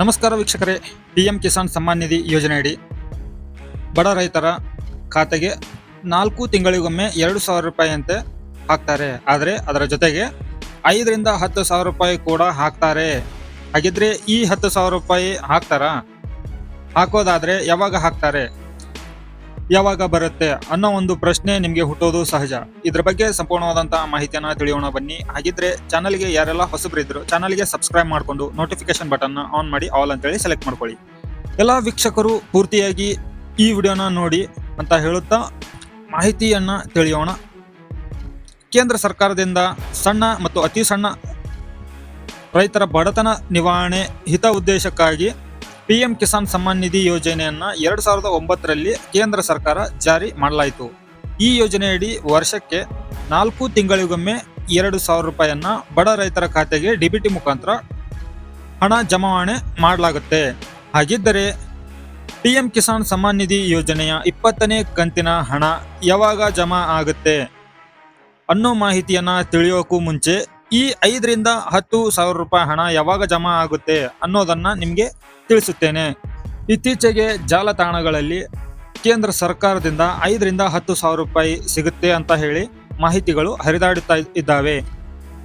ನಮಸ್ಕಾರ ವೀಕ್ಷಕರೇ. P M Kisan Samman Nidhi ಯೋಜನೆಯಡಿ ಬಡ ರೈತರ ಖಾತೆಗೆ ನಾಲ್ಕು ತಿಂಗಳಿಗೊಮ್ಮೆ ಎರಡು ಸಾವಿರ ರೂಪಾಯಿಯಂತೆ ಹಾಕ್ತಾರೆ. ಆದರೆ ಅದರ ಜೊತೆಗೆ ಐದರಿಂದ ಹತ್ತು ಸಾವಿರ ರೂಪಾಯಿ ಕೂಡ ಹಾಕ್ತಾರೆ. ಹಾಗಿದ್ರೆ ಈ ಹತ್ತು ಸಾವಿರ ರೂಪಾಯಿ ಹಾಕ್ತಾರಾ? ಹಾಕೋದಾದರೆ ಯಾವಾಗ ಹಾಕ್ತಾರೆ? ಯಾವಾಗ ಬರುತ್ತೆ ಅನ್ನೋ ಒಂದು ಪ್ರಶ್ನೆ ನಿಮಗೆ ಹುಟ್ಟೋದು ಸಹಜ. ಇದ್ರ ಬಗ್ಗೆ ಸಂಪೂರ್ಣವಾದಂತಹ ಮಾಹಿತಿಯನ್ನ ತಿಳಿಯೋಣ ಬನ್ನಿ. ಹಾಗಿದ್ರೆ ಚಾನಲ್ಗೆ ಯಾರೆಲ್ಲ ಹೊಸಬರಿದ್ರು ಚಾನಲ್ಗೆ ಸಬ್ಸ್ಕ್ರೈಬ್ ಮಾಡಿಕೊಂಡು ನೋಟಿಫಿಕೇಶನ್ ಬಟನ್ ಆನ್ ಮಾಡಿ ಆಲ್ ಅಂತೇಳಿ ಸೆಲೆಕ್ಟ್ ಮಾಡ್ಕೊಳ್ಳಿ. ಎಲ್ಲ ವೀಕ್ಷಕರು ಪೂರ್ತಿಯಾಗಿ ಈ ವಿಡಿಯೋನ ನೋಡಿ ಅಂತ ಹೇಳುತ್ತಾ ಮಾಹಿತಿಯನ್ನ ತಿಳಿಯೋಣ. ಕೇಂದ್ರ ಸರ್ಕಾರದಿಂದ ಸಣ್ಣ ಮತ್ತು ಅತಿ ಸಣ್ಣ ರೈತರ ಬಡತನ ನಿವಾರಣೆ ಹಿತ ಉದ್ದೇಶಕ್ಕಾಗಿ ಪಿಎಂ ಕಿಸಾನ್ ಸಮ್ಮಾನ್ ನಿಧಿ ಯೋಜನೆಯನ್ನ ಎರಡು ಸಾವಿರದ ಒಂಬತ್ತರಲ್ಲಿ ಕೇಂದ್ರ ಸರ್ಕಾರ ಜಾರಿ ಮಾಡಲಾಯಿತು. ಈ ಯೋಜನೆಯಡಿ ವರ್ಷಕ್ಕೆ ನಾಲ್ಕು ತಿಂಗಳಿಗೊಮ್ಮೆ ಎರಡು ಸಾವಿರ ರೂಪಾಯಿಯನ್ನು ಬಡ ರೈತರ ಖಾತೆಗೆ ಡಿಬಿಟಿ ಮುಖಾಂತರ ಹಣ ಜಮಾವಣೆ ಮಾಡಲಾಗುತ್ತೆ. ಹಾಗಿದ್ದರೆ ಪಿಎಂ ಕಿಸಾನ್ ಸಮ್ಮಾನ್ ನಿಧಿ ಯೋಜನೆಯ ಇಪ್ಪತ್ತನೇ ಕಂತಿನ ಹಣ ಯಾವಾಗ ಜಮಾ ಆಗುತ್ತೆ ಅನ್ನೋ ಮಾಹಿತಿಯನ್ನು ತಿಳಿಯೋಕ್ಕೂ ಮುಂಚೆ ಈ ಐದರಿಂದ ಹತ್ತು ಸಾವಿರ ರೂಪಾಯಿ ಹಣ ಯಾವಾಗ ಜಮಾ ಆಗುತ್ತೆ ಅನ್ನೋದನ್ನ ನಿಮಗೆ ತಿಳಿಸುತ್ತೇನೆ. ಇತ್ತೀಚೆಗೆ ಜಾಲತಾಣಗಳಲ್ಲಿ ಕೇಂದ್ರ ಸರ್ಕಾರದಿಂದ ಐದರಿಂದ ಹತ್ತು ಸಾವಿರ ರೂಪಾಯಿ ಸಿಗುತ್ತೆ ಅಂತ ಹೇಳಿ ಮಾಹಿತಿಗಳು ಹರಿದಾಡುತ್ತಾ ಇದ್ದಾವೆ.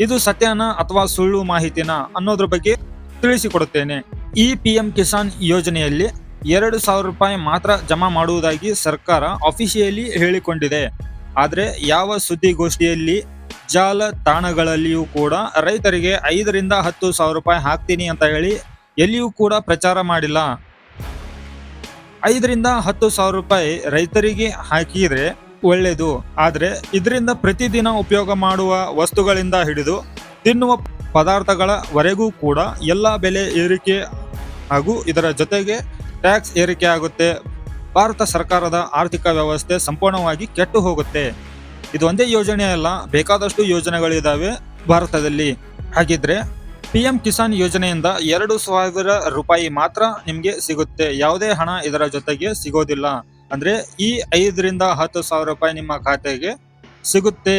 ಇದು ಸತ್ಯನ ಅಥವಾ ಸುಳ್ಳು ಮಾಹಿತಿನ ಅನ್ನೋದ್ರ ಬಗ್ಗೆ ತಿಳಿಸಿಕೊಡುತ್ತೇನೆ. ಈ ಪಿ ಎಂ ಕಿಸಾನ್ ಯೋಜನೆಯಲ್ಲಿ ಎರಡು ಸಾವಿರ ರೂಪಾಯಿ ಮಾತ್ರ ಜಮಾ ಮಾಡುವುದಾಗಿ ಸರ್ಕಾರ ಅಫಿಷಿಯಲಿ ಹೇಳಿಕೊಂಡಿದೆ. ಆದರೆ ಯಾವ ಸುದ್ದಿಗೋಷ್ಠಿಯಲ್ಲಿ ಜಾಲತಾಣಗಳಲ್ಲಿಯೂ ಕೂಡ ರೈತರಿಗೆ ಐದರಿಂದ ಹತ್ತು ಸಾವಿರ ರೂಪಾಯಿ ಹಾಕ್ತೀನಿ ಅಂತ ಹೇಳಿ ಎಲ್ಲಿಯೂ ಕೂಡ ಪ್ರಚಾರ ಮಾಡಿಲ್ಲ. ಐದರಿಂದ ಹತ್ತು ಸಾವಿರ ರೂಪಾಯಿ ರೈತರಿಗೆ ಹಾಕಿದರೆ ಒಳ್ಳೆಯದು ಆದರೆ ಇದರಿಂದ ಪ್ರತಿದಿನ ಉಪಯೋಗ ಮಾಡುವ ವಸ್ತುಗಳಿಂದ ಹಿಡಿದು ತಿನ್ನುವ ಪದಾರ್ಥಗಳವರೆಗೂ ಕೂಡ ಎಲ್ಲ ಬೆಲೆ ಏರಿಕೆ ಹಾಗೂ ಇದರ ಜೊತೆಗೆ ಟ್ಯಾಕ್ಸ್ ಏರಿಕೆ ಆಗುತ್ತೆ. ಭಾರತ ಸರ್ಕಾರದ ಆರ್ಥಿಕ ವ್ಯವಸ್ಥೆ ಸಂಪೂರ್ಣವಾಗಿ ಕೆಟ್ಟು ಹೋಗುತ್ತೆ. ಇದು ಒಂದೇ ಯೋಜನೆ ಅಲ್ಲ, ಬೇಕಾದಷ್ಟು ಯೋಜನೆಗಳಿದಾವೆ ಭಾರತದಲ್ಲಿ. ಹಾಗಿದ್ರೆ ಪಿ ಎಂ ಕಿಸಾನ್ ಯೋಜನೆಯಿಂದ ಎರಡು ಸಾವಿರ ರೂಪಾಯಿ ಮಾತ್ರ ನಿಮಗೆ ಸಿಗುತ್ತೆ. ಯಾವುದೇ ಹಣ ಇದರ ಜೊತೆಗೆ ಸಿಗೋದಿಲ್ಲ. ಅಂದ್ರೆ ಈ ಐದರಿಂದ ಹತ್ತು ಸಾವಿರ ರೂಪಾಯಿ ನಿಮ್ಮ ಖಾತೆಗೆ ಸಿಗುತ್ತೆ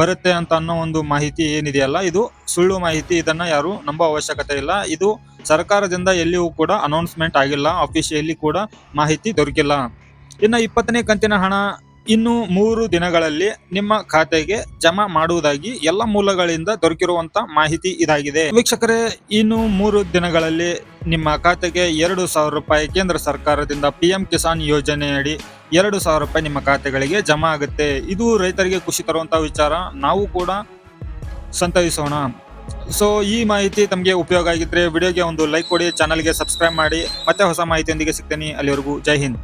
ಬರುತ್ತೆ ಅಂತ ಅನ್ನೋ ಒಂದು ಮಾಹಿತಿ ಏನಿದೆಯಲ್ಲ, ಇದು ಸುಳ್ಳು ಮಾಹಿತಿ. ಇದನ್ನ ಯಾರು ನಂಬೋ ಅವಶ್ಯಕತೆ ಇಲ್ಲ. ಇದು ಸರ್ಕಾರದಿಂದ ಎಲ್ಲಿಯೂ ಕೂಡ ಅನೌನ್ಸ್ಮೆಂಟ್ ಆಗಿಲ್ಲ. ಅಫಿಷಿಯಲಿ ಕೂಡ ಮಾಹಿತಿ ದೊರಕಿಲ್ಲ. ಇನ್ನು ಇಪ್ಪತ್ತನೇ ಕಂತಿನ ಹಣ ಇನ್ನು ಮೂರು ದಿನಗಳಲ್ಲಿ ನಿಮ್ಮ ಖಾತೆಗೆ ಜಮಾ ಮಾಡುವುದಾಗಿ ಎಲ್ಲ ಮೂಲಗಳಿಂದ ದೊರಕಿರುವಂತ ಮಾಹಿತಿ ಇದಾಗಿದೆ. ವೀಕ್ಷಕರೇ, ಇನ್ನು ಮೂರು ದಿನಗಳಲ್ಲಿ ನಿಮ್ಮ ಖಾತೆಗೆ ಎರಡು ಸಾವಿರ ರೂಪಾಯಿ ಕೇಂದ್ರ ಸರ್ಕಾರದಿಂದ ಪಿ ಎಂ ಕಿಸಾನ್ ಯೋಜನೆಯಡಿ ಎರಡು ಸಾವಿರ ರೂಪಾಯಿ ನಿಮ್ಮ ಖಾತೆಗಳಿಗೆ ಜಮಾ ಆಗುತ್ತೆ. ಇದು ರೈತರಿಗೆ ಖುಷಿ ತರುವಂತ ವಿಚಾರ. ನಾವು ಕೂಡ ಸಂತೈಸೋಣ. ಸೊ ಈ ಮಾಹಿತಿ ತಮಗೆ ಉಪಯೋಗ ಆಗಿದ್ರೆ ವಿಡಿಯೋಗೆ ಒಂದು ಲೈಕ್ ಕೊಡಿ ಚಾನಲ್ಗೆ ಸಬ್ಸ್ಕ್ರೈಬ್ ಮಾಡಿ. ಮತ್ತೆ ಹೊಸ ಮಾಹಿತಿಯೊಂದಿಗೆ ಸಿಗ್ತೇನೆ. ಅಲ್ಲಿವರೆಗೂ ಜೈ ಹಿಂದ್.